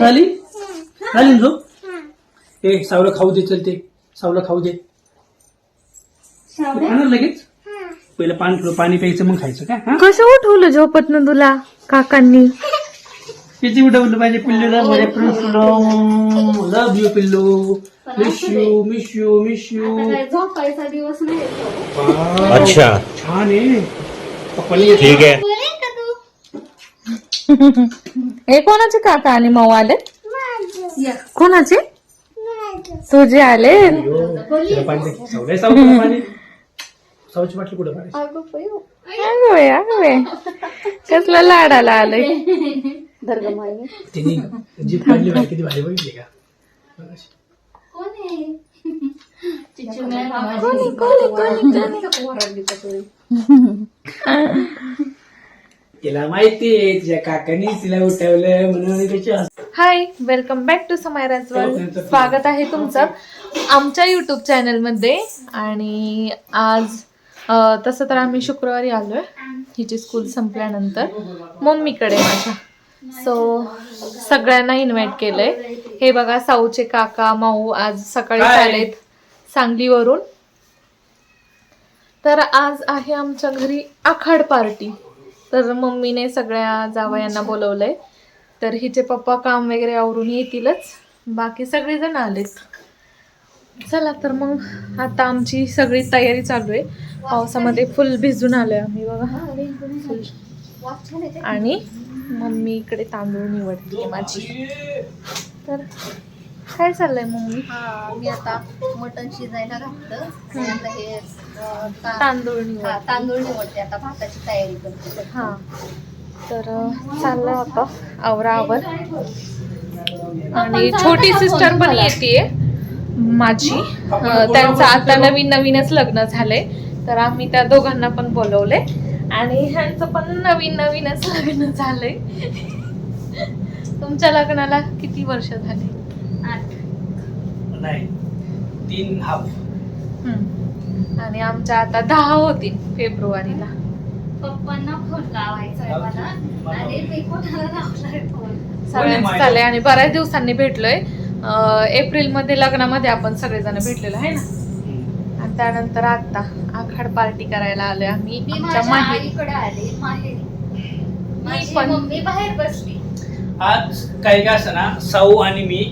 झाली झाली ना झोप ए सावलं खाऊ दे चल ते. सावलं खाऊ दे. खाणार लगेच. पहिलं पाणी पाणी प्यायचं मग खायचं काय हा? कसं उठवलं झोपत ना तुला काकांनी? किती उठवलं पाहिजे पिल्लूला माझ्या पिल्लू लव यू पिल्लू. Miss you miss you miss you झोपायचा दिवस नाही. अच्छा. छान आहे. ठीक है हे कोणाचे काका आणि माऊ आले? कोणाचे? तुझे आले. कसला लाडाला का? कोण आहे? चिचू तिला माहितीये तिच्या काकानी तिला उठवलं म्हणून त्याची hi welcome back to Samaira's world स्वागत आहे तुमचं आमच्या युट्यूब चॅनलमध्ये आणि आज अं, तसं तर आम्ही शुक्रवारी आलोय. हिची स्कूल संपल्यानंतर. मम्मीकडे माझ्या. सो सगळ्यांना इन्व्हाइट केलंय. हे बघा साऊचे काका माऊ आज सकाळी Hi. आलेत सांगलीवरून. तर आज आहे आमच्या घरी आखाड पार्टी तर मम्मीने सगळ्या जावयांना बोलवलंय. तर हिचे पप्पा काम वगैरे आवरून येतीलच. बाकी सगळेजण आलेत. चला तर मग आता आमची सगळी तयारी चालू आहे. पावसामध्ये फुल भिजून आलोय आम्ही बघा. फुल. आणि मम्मी इकडे तांदूळ निवडते माझी. तर काय चाललंय मम्मी? हा मी आता मटण शिजायला घातलं. हे अं, ता- तांदूळ हा, तांदूळ निवडते. आता भाताची तयारी करते. हा. तर अं, चाललं आता आवरा आवर. आणि छोटी सिस्टर पण येते माझी. अं, त्यांचं आता नवीन नवीनच लग्न झालंय. तर आम्ही त्या दोघांना पण बोलवले आणि ह्यांचं पण नवीन नवीनच लग्न झालंय. तुमच्या लग्नाला किती वर्ष झाले? नाही तीन हाफ हम्म. आणि आमच्या आता दहा होतील फेब्रुवारीला. पप्पांना फोन लावायचा आहे मला. आणि मी कोणाला लावलाय फोन सगळ्यांचं चाललंय. आणि बऱ्याच दिवसांनी भेटलोय. एप्रिलमध्ये लग्नामध्ये आपण सगळेजण भेटलेलो आहे ना? आणि त्यानंतर आता आखाड पार्टी करायला आलोय आम्ही. मी आमच्या माझ्या माहेरी. आईकडे आले माहेरी. माझी पण- मम्मी बाहेर बसली. आज काही काय असं ना साऊ आणि मी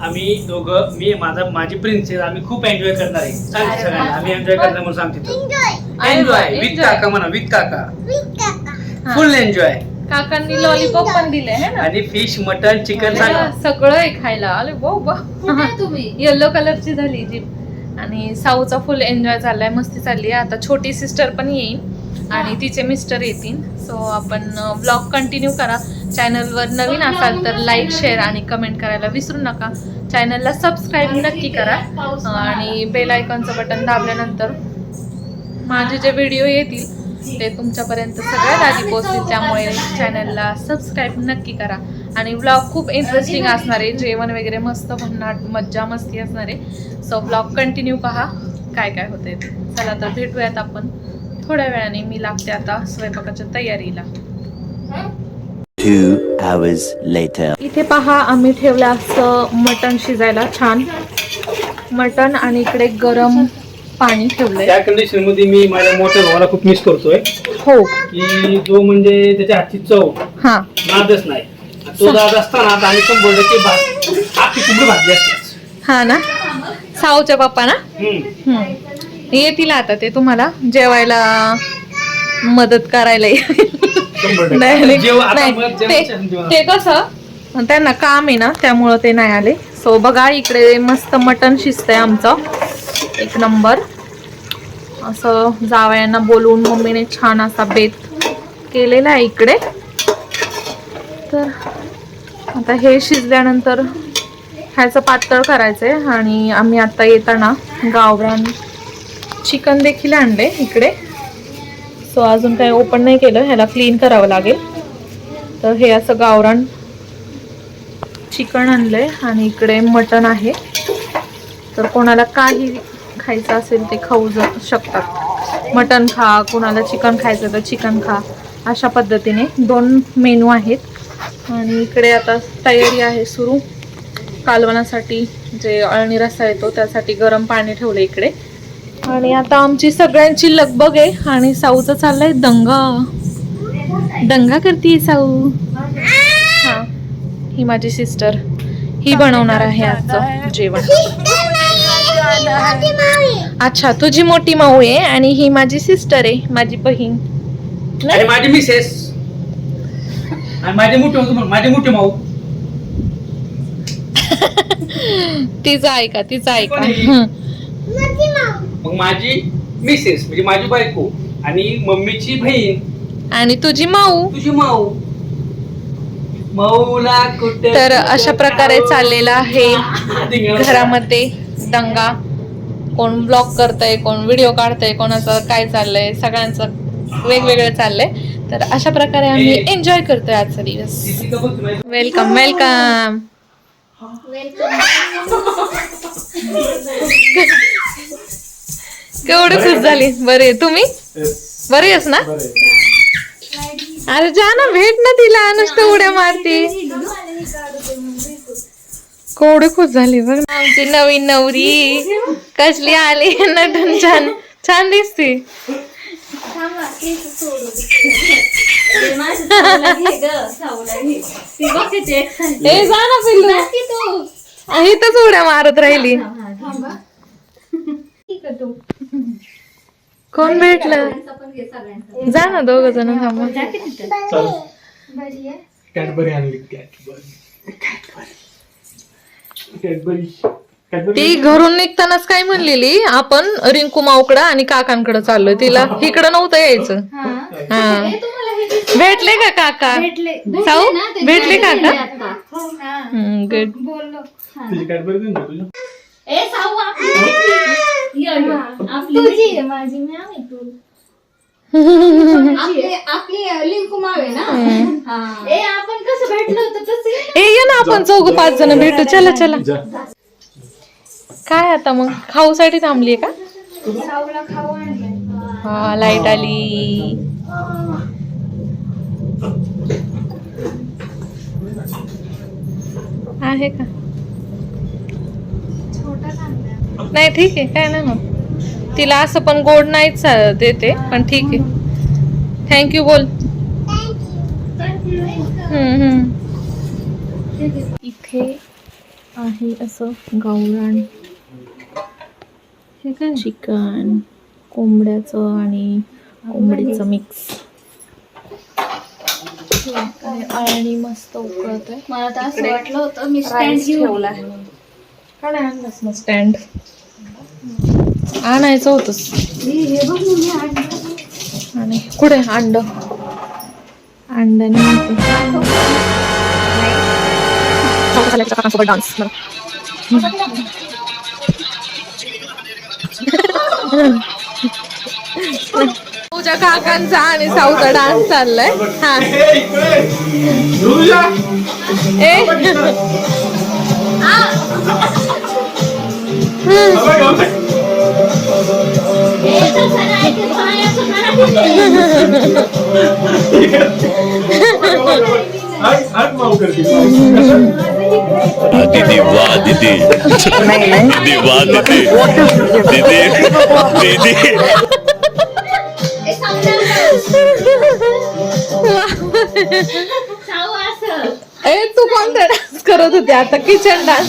आम्ही दोघं मी माझा माझी प्रिन्सेस आम्ही खूप एन्जॉय करणार आहे. सांगते अरे सगळ्यांना. आम्ही एन्जॉय करणार म्हणून सांगते अरे एन्जॉय विथ. काका म्हणा विथ काका. फुल एन्जॉय काकांनी लॉलीपॉप पण दिले है ना? आणि फिश मटन चिकन सांगा. सगळं आहे खायला. आहे तुम्ही? येल्लो कलरची झाली जीप. आणि साऊचा फुल एन्जॉय चाललाय मस्ती चालली आता छोटी सिस्टर पण येईल आणि तिचे मिस्टर येतील. सो आपण ब्लॉग कंटिन्यू करा. चॅनलवर नवीन असाल तर लाईक शेअर आणि कमेंट करायला विसरू नका. चॅनलला सबस्क्राईब नक्की करा. आणि बेल आयकॉनचं बटन दाबल्यानंतर माझे जे व्हिडिओ येतील ते तुमच्यापर्यंत सगळ्यात आधी पोहोचतील. त्यामुळे चॅनलला सबस्क्राईब नक्की करा. आणि ब्लॉग खूप इंटरेस्टिंग असणार आहे. जेवण वगैरे मस्त भन्नाट मज्जा मस्ती असणार आहे. सो ब्लॉग कंटिन्यू पहा. काय काय होते चला तर भेटूयात आपण. थोड्या वेळाने मी लागते आता स्वयंपाकाच्या तयारीला. Two hours later. इथे पहा आम्ही ठेवलं असं मटण शिजायला छान. मटण आणि इकडे गरम पाणी ठेवलंय. त्या कंडिशनमध्ये मी माझ्या मोठ्या भावाला खूप मिस करतोय. हो. की जो म्हणजे त्याच्या हातची चव हा. नादच नाही. तो जात असताना आता आम्ही शंभर टक्के भात आखी कुंबडी भाजली असते हा ना? साऊच्या बाप्पा ना हम्म. येतील आता ते तुम्हाला जेवायला मदत करायला येईल. ते कसं त्यांना काम आहे ना त्यामुळं ते नाही आले. सो बघा इकडे मस्त मटण शिजतंय आमचं. एक नंबर. असं जावयांना बोलवून मम्मीने छान असा बेत केलेला आहे इकडे. तर आता हे शिजल्यानंतर ह्याचं पातळ करायचंय आणि आम्ही आता येताना गावरान चिकन देखील आणले इकडे. सो अजून काही ओपन नाही केलं. ह्याला क्लीन करावं लागेल. तर हे असं गावरान चिकन आणलंय आणि इकडे मटण आहे. तर कोणाला काही खायचं असेल ते खाऊ शकतात. मटण खा कोणाला चिकन खायचं तर चिकन खा अशा पद्धतीने दोन मेनू आहेत. आणि इकडे आता तयारी आहे सुरू. कालवणासाठी जे अळणी रस्सा येतो त्यासाठी गरम पाणी ठेवलं इकडे. आणि आता आमची सगळ्यांची लगबग आहे आणि साऊचा चाललाय दंगा. दंगा करते साऊ. हा ही माझी सिस्टर ही बनवणार आहे आजचं जेवण. अच्छा तुझी मोठी माऊ आहे आणि ही माझी सिस्टर आहे माझी बहीण. माझी मिसेस आणि माझे मोठे माझे मोठे माऊ. तिचं ऐका तिचं ऐका. मग माझी मिसेस म्हणजे माझी बायको आणि मम्मीची बहीण. आणि तुझी माऊ? तुझी माऊ. माऊला कुठे तर अशा प्रकारे चाललेला आहे घरामध्ये दंगा. कोण ब्लॉग करतय कोण व्हिडिओ काढतय कोणाचं काय चाललंय सगळ्यांचं वेगवेगळं चाललंय. तर अशा प्रकारे आम्ही एन्जॉय करतोय आजचा दिवस. वेलकम वेलकम केवढे खुश झाली. बरे तुम्ही? बरे आहेस ना? अरे जा ना भेट ना तिला. नुसतं उड्या मारते. केवढे खुश झाली बघ. ना आमची नवीन नवरी. कसली आली? नटन छान. छान दिसते. ए जा ना पिल्लू. बस की तू. इथंच उड्या मारत राहिली. कोण भेटलं. जा ना दोघ जण? कॅडबरी आणली ती घरून निघतानाच काय म्हणलेली? आपण रिंकू माऊकडं आणि काकांकडे चाललोय. तिला इकडं नव्हतं यायचं. हा. हा. हे? भेटले का काका? भेटले. साऊ? भेटले ना ते ए साऊ आपली ये, ये. आपली तुझी आहे. माझी मी आहे तू. आपली आपली लिंकू मावे ना? हा. ए आपण कसं भेटलो होतो? तसं ए ये ना आपण चौघ पाच जण भेटू. चला चला. काय आता मग? खाऊसाठी थांबलीये का? साऊला खाऊ आणलं हा लाइट आली. आहे का छोटा आणलं नाही ठीक आहे काय नाही मग. तिला असं पण गोड नाहीच देते पण ठीक आहे. थँक्यू बोल. इथे आहे असं गावरान हे काय? चिकन कोंबड्याचं आणि कोंबडीचं मिक्स आणि मस्त उकळत आहे मला तर असं वाटलं होतं मी स्टँड ठेवला आहे का नाही आणलंस स्टँड आणायचं होतंच. हे. आणि कुठे अंड? अंड्याने डान्स तुझ्या काकांचा आणि साऊचा डान्स चाललाय. हा. ए. दीदी. वाह दीदी दीदी. वाह दीदी दीदी. दीदी. करत होते आता किचन डान्स.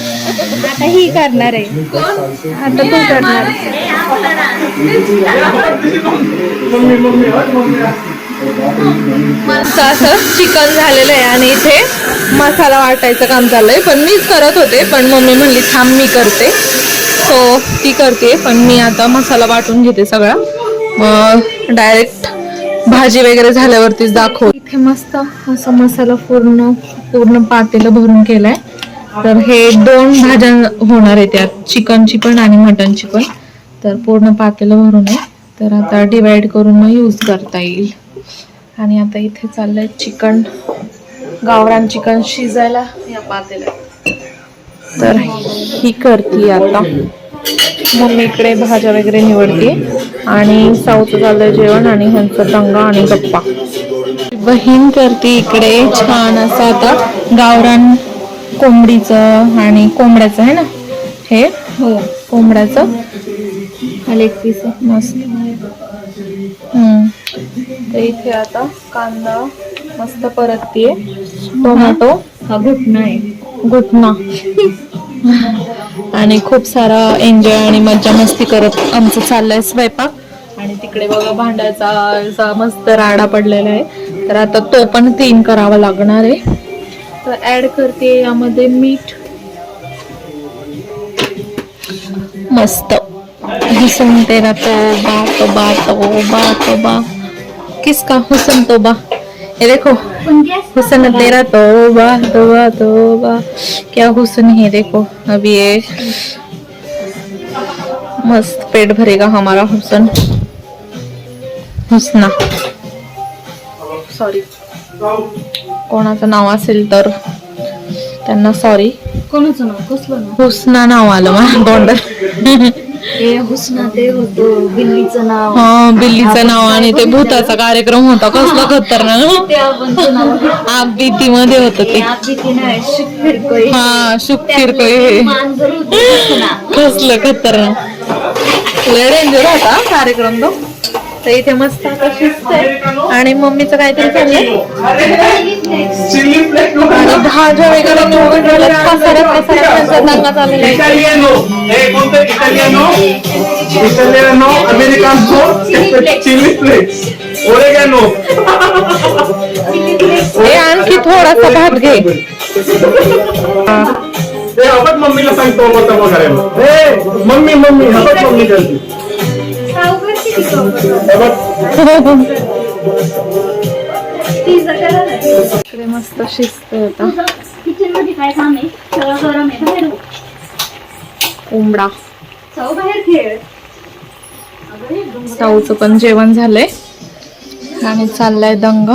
आता ही करणार आहे. आता तू करणार मस्त असं चिकन झालेलं आहे आणि इथे मसाला वाटायचं काम चाललंय. पण मीच करत होते पण मम्मी म्हणली थांब मी करते. सो ती करते पण मी आता मसाला वाटून घेते सगळा. मग डायरेक्ट भाजी वगैरे झाल्यावरतीच दाखव इथे मस्त असं मसाला पूर्ण पूर्ण पातेलं भरून केलाय. तर हे दोन भाज्या होणार आहे त्यात. चिकनची पण आणि मटनची पण. तर पूर्ण पातेलं भरून आहे. तर आता डिवाइड करून मग यूज करता येईल. आणि आता इथे चाललंय चिकन. गावरान चिकन शिजायला या पातेल्यात. तर ही करते आता. मम्मी इकडे भाज्या वगैरे निवडते. आणि साऊचं चाललंय जेवण आणि ह्यांचं दंगा आणि गप्पा. बहीण करते इकडे. छान असं आता गावरान कोंबडीचं आणि कोंबड्याचं आहे ना? हे? हो. कोंबड्याचं. लेग पीस मस्त. हम्म. तर इथे आता कांदा मस्त परततीये. टोमॅटो. हा घुटणं आहे. घुटना आणि खूप सारा एन्जॉय आणि मज्जा मस्ती करत आमचं चाललंय स्वयंपाक. आणि तिकडे बघा भांड्याचा मस्त राडा पडलेला आहे. तर आता तो पण क्लीन करावा लागणार आहे. तर ऍड करते यामध्ये मीठ. मस्त. हुसन तेरा तोबा तोबा तोबा तोबा. किसका हुसन तोबा? ये देखो. हुसन तेरा तोबा तोबा तोबा. क्या हुसन है देखो. अभी ये मस्त पेट भरेगा हमारा हुसन हुसना. सॉरी कोणाचं नाव असेल तर त्यांना सॉरी कोणाचं नाव? कसलं नाव? हुसना नाव आलं माझ्या तोंडात. ते हुसना ते होतं. बिल्लीचं नाव. हा बिल्लीचं नाव आणि ते भूताचा कार्यक्रम होता. कसला खतरनाक. ते आपणचं नाव आप भीतीमध्ये होत ते. हा शुक फिरकोय हे. कसलं खतरनाक. लय डेंजर होता कार्यक्रम तो. तर इथे मस्त आता शिजतंय आणि मम्मीचं काहीतरी चाललंय? आणि भाज्या वगैरे निवडून दंगा चाललेला आहे आणखी थोडासा भात घे. मम्मीला सांगतो मम्मी मम्मी आपण मम्मी करते. इकडे मस्त आता तुझं किचनमध्ये काय काम आहे? सगळं गरम आहे. बाहेर. कोंबडा बाहेर खेळ. हे पण जेवण झालंय. आणि चाललाय दंग.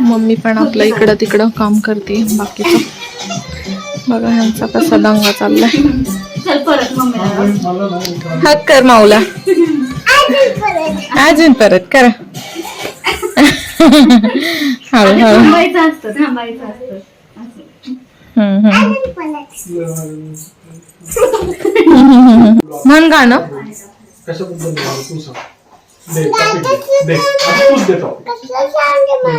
मम्मी पण आपलं इकडं तिकडं काम करते बाकीचं. बघा ह्यांचा कसा दंगा चाललाय. चल परत मम्मीला. हात कर माऊला. अजून परत करा. हळू आणि हळू थांबायचं असतं थांबायचं असतं असं. हम्म, हम्म. म्हण गाणं कशाबद्दल तू सांग दे topic दे. दे आता तूच दे topic. सांग तू.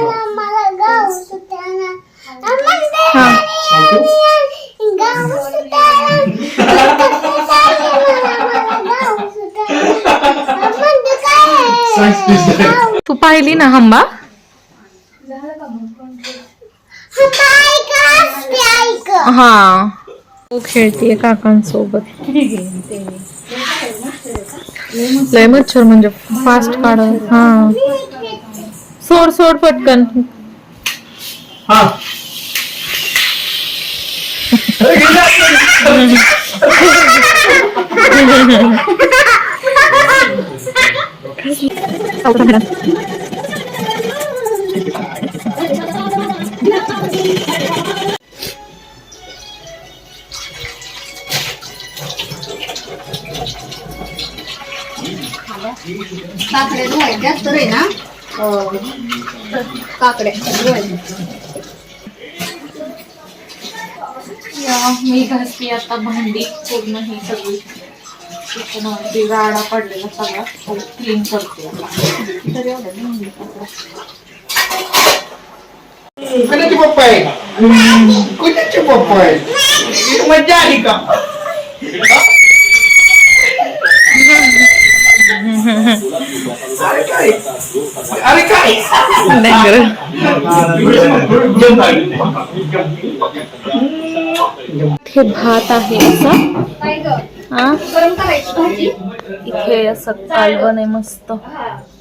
सांग please दे. तू पाहिली ना हंबा हा। तू खेळतीये काकांसोबत लय मच्छर म्हणजे फास्ट काढ हा। सोड सोड पटकन। हा काकडे धुवायच्या तर आहे ना? हो. अं, काकडे धुवायच्या मी घासते आता भांडी पूर्ण ही सगळी तिथून अगदी पडलेला सगळा क्लीन करते आता. तर एवढं नाही कुणाचे पप्पा आहे? कुणाचे पप्पा आहे? मजा आली का? अरे काय? अरे काय हे भात आहे असं. हा गरम करायची भाजी? इथे असं कालवण आहे मस्त.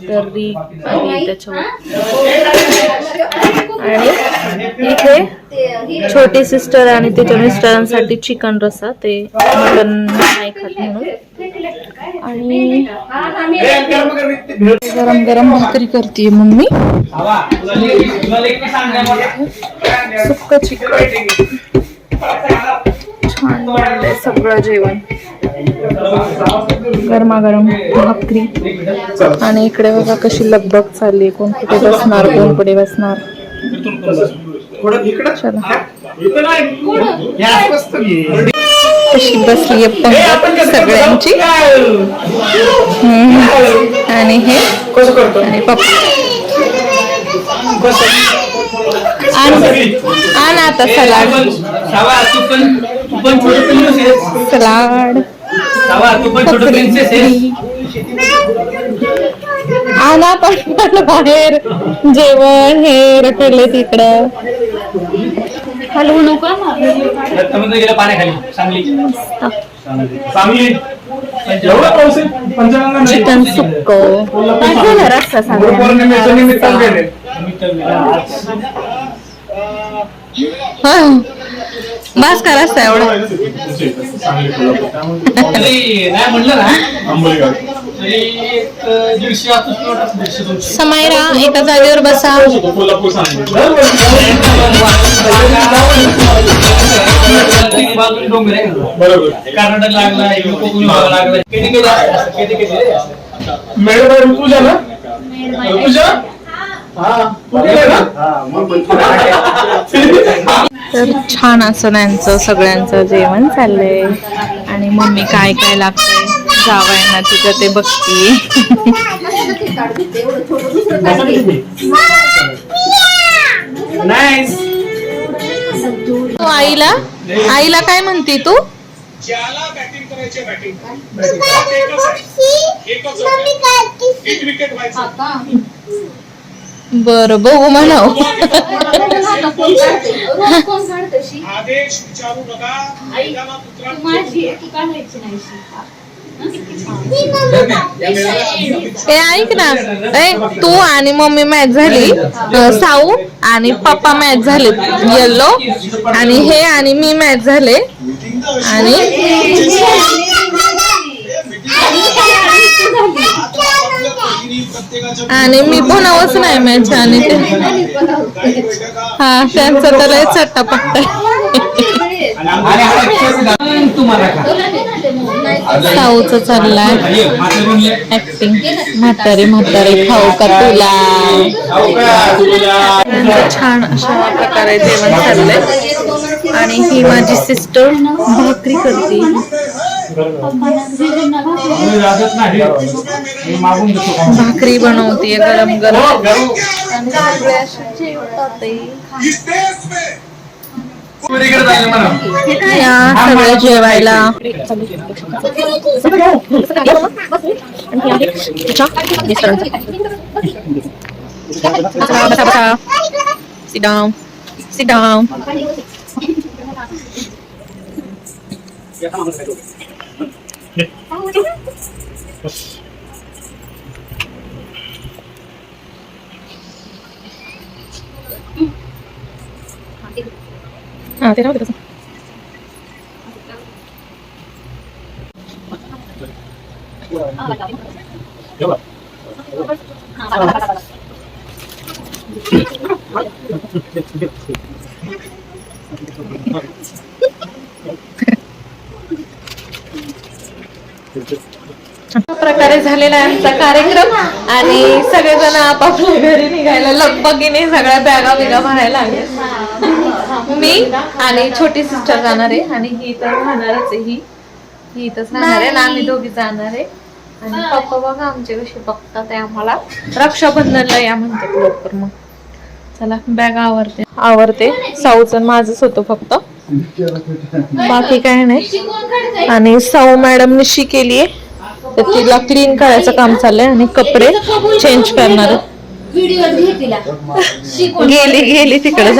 तर्री आणि त्याच्यावर. आणि इथे छोटी सिस्टर आणि तिच्या मिस्टरांसाठी चिकन रसा ते मटन नाही खात म्हणून. आणि गरम गरम भाकरी करते मम्मी. सुक्क चिकन. छान सगळं जेवण. गरमागरम भाकरी. आणि इकडे बघा कशी लगबग चालली कोण कुठे बसणार कोण कुठे बसणार. चला. कशी बसली सगळ्यांची. आणि हे? आणि पप्पा. आण आता सलाड. सलाड. तू पण बाहेर. जेवण हे रखडले तिकडं. हलवू नको गेलं पाण्याखाली चिकन सुक्क काय झालं रस्ता गुरुपौर्णिमेच्या निमित्तानं सांगा गेले. बस का रस्ता एवढा. समायरा एका जागेवर बसा. कर्नाटक लागला कोकण लागला. किती ऋतुजा ना? ऋतुजा तर छान असं त्यांचं सगळ्यांचं जेवण चाललंय. आणि मम्मी काय काय लागतंय? जावयांना तिथं ते बघतीये. आईला? आईला काय म्हणते तू? ज्याला बॅटिंग करायची बॅटिंग एकच एक विकेट व्हायचं. बरं बघू म्हणाव. आदेश विचारू नका. तू उतरा माझी आहे, तू काढायची नाही ए ऐक ना. ए तू आणि मम्मी मॅच झाली. साऊ आणि पप्पा मॅच झाले. येल्लो आणि हे आणि मी मॅच झाले. आणि आणि मी बनवच नाही मॅच आणि ते. हा त्यांचा तर लय चट्टा पट्टा आणि चाललाय. ऍक्टिंग म्हातारे म्हातारे खाऊ का तुला? छान अशा प्रकारे जेवण चाललंय. आणि ही माझी सिस्टर भाकरी करते. भाकरी बनवते गरम गरम. आणि सगळे असे जेवतात इस देश में पुरीकडे चालले म्हणा या सगळं जेवायला Sit down. Sit down. Ah, ते राहू दे तसं. अशा प्रकारे झालेला आहे आमचा कार्यक्रम. आणि सगळेजण आपापल्या घरी निघायला लगबगीने सगळ्या बॅगा बिगा भरायला लागल्या मी आणि छोटी सिस्टर जाणार आहे आणि ही तर राहणारच आहे ही. ही इथंच राहणार आहे आणि आम्ही दोघी जाणार आहे. आणि पप्पा बघा आमचे कसे बघतात आहे आम्हाला. रक्षाबंधनला या म्हणतात लवकर मग. चला बॅग आवरते. आवरते. साऊचं माझंच होतं फक्त. बाकी काय नाही. आणि साऊ मॅडमने शी केली आहे. तर तिला क्लीन करायचं काम चाललंय आणि कपडे चेंज करणार गेली गेली तिकडे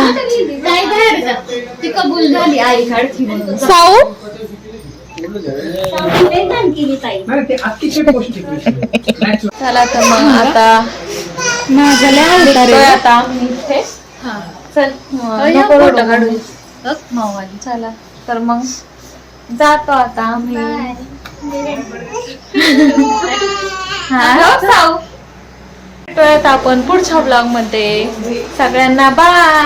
साऊ. चला तर मग आता निघतोय आता. चल नको मावाली चला. तर मग जातो आता आम्ही. हा हो, भेटूयात आपण पुढच्या ब्लॉगमध्ये. सगळ्यांना बाय